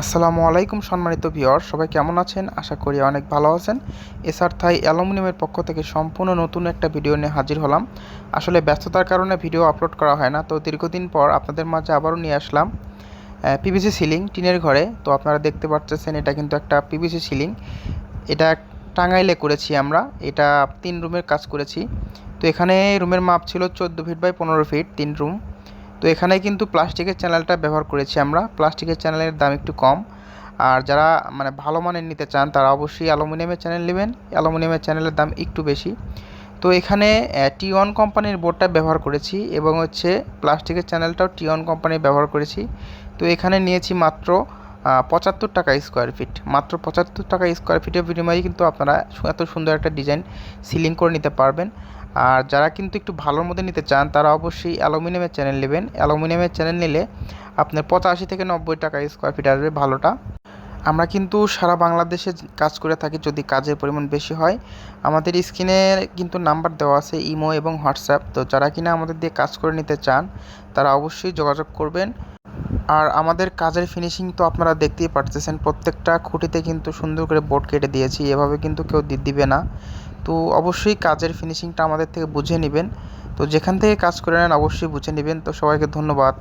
আসসালামু আলাইকুম সম্মানিত ভিওর সবাই কেমন আছেন? আশা করি অনেক ভালো আছেন। এসআর থাই অ্যালুমিনিয়ামের পক্ষ থেকে সম্পূর্ণ নতুন একটা ভিডিও নিয়ে হাজির হলাম। আসলে ব্যস্ততার কারণে ভিডিও আপলোড করা হয় না, তো দীর্ঘদিন পর আপনাদের মাঝে আবারও নিয়ে আসলাম পিভিসি সিলিং টিনের ঘরে। তো আপনারা দেখতে পাচ্ছেন এটা কিন্তু একটা পিভিসি সিলিং এটা টাঙ্গাইলে করেছি আমরা, এটা তিন রুমের কাজ করেছি। তো এখানে রুমের মাপ ছিল চোদ্দ ফিট বাই পনেরো ফিট তিন রুম। তো এখানে কিন্তু প্লাস্টিকের চ্যানেলটা ব্যবহার করেছি আমরা। প্লাস্টিকের চ্যানেলের দাম একটু কম। আর যারা মানে ভালো মানের নিতে চান, তারা অবশ্যই অ্যালুমিনিয়ামের চ্যানেল নেবেন। অ্যালুমিনিয়ামের চ্যানেলের দাম একটু বেশি। তো এখানে টি ওয়ান কোম্পানির বোর্ডটা ব্যবহার করেছি এবং হচ্ছে প্লাস্টিকের চ্যানেলটাও টি ওয়ান কোম্পানির ব্যবহার করেছি। তো এখানে নিয়েছি মাত্র পঁচাত্তর টাকা স্কোয়ার ফিট মাত্র পঁচাত্তর টাকা স্কোয়ার ফিটের বিনিময়ে কিন্তু আপনারা এত সুন্দর একটা ডিজাইন সিলিং করে নিতে পারবেন। আর যারা কিন্তু একটু ভালোর মধ্যে নিতে চান, তারা অবশ্যই অ্যালুমিনিয়ামের চ্যানেল নেবেন। অ্যালুমিনিয়ামের চ্যানেল নিলে আপনার পঁচাশি থেকে নব্বই টাকা স্কোয়ার ফিট আসবে ভালোটা। আমরা কিন্তু সারা বাংলাদেশে কাজ করে থাকি যদি কাজের পরিমাণ বেশি হয়। আমাদের স্ক্রিনে কিন্তু নাম্বার দেওয়া আছে, ইমো এবং হোয়াটসঅ্যাপ। তো যারা কিনা আমাদের দিয়ে কাজ করে নিতে চান, তারা অবশ্যই যোগাযোগ করবেন। আর আমাদের কাজের ফিনিশিং তো আপনারা দেখতেই পারতেছেন, প্রত্যেকটা খুঁটিতে কিন্তু সুন্দর করে বোর্ড কেটে দিয়েছি, এভাবে কিন্তু কেউ দিবে না। তো অবশ্যই কাজের ফিনিশিংটা আমাদের থেকে বুঝে নেবেন। তো যেখান থেকে কাজ করে নেন, অবশ্যই বুঝে নেবেন। তো সবাইকে ধন্যবাদ।